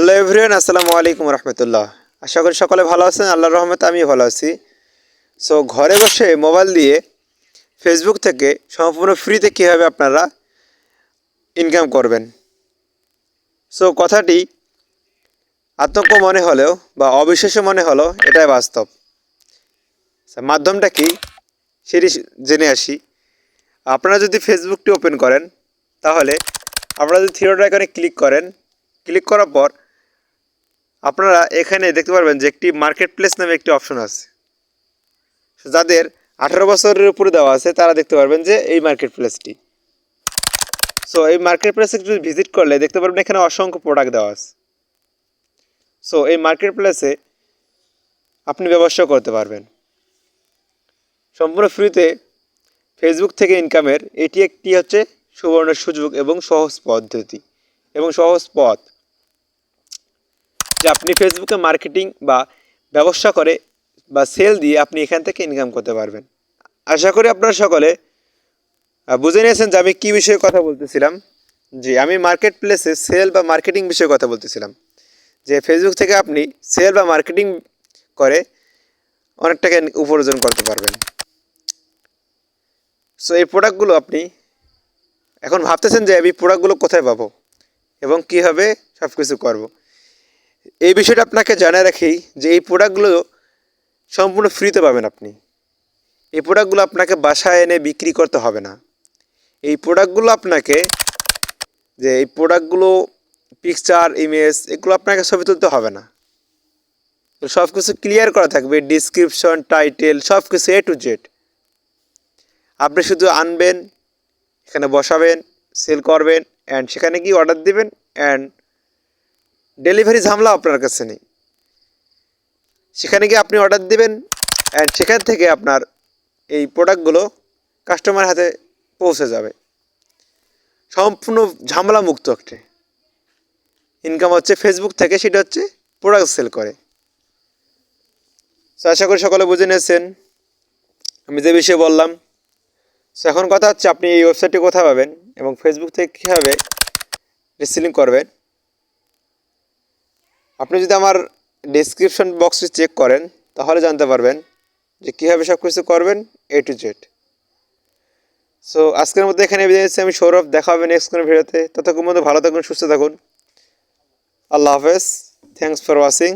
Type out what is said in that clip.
Hello everyone, আসসালামু আলাইকুম রহমতুল্লাহ। আশা করি সকলে ভালো আছেন, আল্লাহর রহমতে আমিও ভালো আছি। সো ঘরে বসে মোবাইল দিয়ে ফেসবুক থেকে সম্পূর্ণ ফ্রিতে কীভাবে আপনারা ইনকাম করবেন? সো কথাটি আতঙ্ক মনে হলেও বা অবিশ্বাস্য মনে হলেও এটাই বাস্তব। মাধ্যমটা কি? সেটি জেনে আসি। আপনারা যদি ফেসবুকটি ওপেন করেন, তাহলে আপনারা যদি থিয়েটার আইকনে ক্লিক করেন ক্লিক করার পর আপনারা এখানে দেখতে পারবেন যে একটি মার্কেট প্লেস নামে একটি অপশন আছে। যাদের আঠারো বছরের উপরে দেওয়া আছে, তারা দেখতে পারবেন যে এই মার্কেট প্লেসটি সো এই মার্কেট প্লেসে যদি ভিজিট করলে দেখতে পারবেন এখানে অসংখ্য প্রোডাক্ট দেওয়া আছে। সো এই মার্কেট প্লেসে আপনি ব্যবসা করতে পারবেন। সম্পূর্ণ ফ্রিতে ফেসবুক থেকে ইনকামের এটি একটি হচ্ছে সুবর্ণ সুযোগ এবং সহজ পদ্ধতি এবং সহজ পথ। যে আপনি ফেসবুকে মার্কেটিং বা ব্যবসা করে বা সেল দিয়ে আপনি এখান থেকে ইনকাম করতে পারবেন। আশা করি আপনারা সকলে বুঝে নিয়েছেন যে আমি কী বিষয়ে কথা বলতেছিলাম? যে আমি মার্কেট প্লেসে সেল বা মার্কেটিং বিষয়ে কথা বলতেছিলাম। যে ফেসবুক থেকে আপনি সেল বা মার্কেটিং করে অনেক টাকা উপার্জন করতে পারবেন। সো এই প্রোডাক্টগুলো আপনি এখন ভাবতেছেন যে আমি প্রোডাক্টগুলো কোথায় পাবো এবং কীভাবে সব কিছু করব। এই বিষয়টা আপনাকে জানা রাখি যে এই প্রোডাক্টগুলো সম্পূর্ণ ফ্রিতে পাবেন আপনি। এই প্রোডাক্টগুলো আপনাকে বাসায় এনে বিক্রি করতে হবে না। এই প্রোডাক্টগুলো আপনাকে যে এই প্রোডাক্টগুলো পিকচার ইমেজ এগুলো আপনাকে ছবি তুলতে হবে না। সব কিছু ক্লিয়ার করা থাকবে ডিসক্রিপশন টাইটেল সব কিছু এ টু জেড আপনি শুধু আনবেন, এখানে বসাবেন সেল করবেন অ্যান্ড সেখানে গিয়ে অর্ডার দেবেন অ্যান্ড ডেলিভারি ঝামেলা আপনার কাছে নেই। সেখানে গিয়ে আপনি অর্ডার দেবেন অ্যান্ড সেখান থেকে আপনার এই প্রোডাক্টগুলো কাস্টমার হাতে পৌঁছে যাবে। সম্পূর্ণ ঝামেলা মুক্ত একটা। ইনকাম হচ্ছে ফেসবুক থেকে, সেটা হচ্ছে প্রোডাক্ট সেল করে। তো আশা করি সকলে বুঝে নিয়েছেন। আমি যে বিষয়ে বললাম। সো এখন কথা হচ্ছে আপনি এই ওয়েবসাইটটি কোথায় পাবেন এবং ফেসবুক থেকে কীভাবে রিসিলিং করবেন। আপনি যদি আমার ডিসক্রিপশন বক্সটি চেক করেন, তাহলে জানতে পারবেন যে কীভাবে সব কিছু করবেন এ টু জেড সো আজকের মধ্যে এখানে বিদায় নিচ্ছি। আমি সৌরভ, দেখা হবে নেক্সট কোনো ভিডিওতে। ততক্ষণ মধ্যে ভালো থাকুন, সুস্থ থাকুন। আল্লাহ হাফেজ। Thanks for watching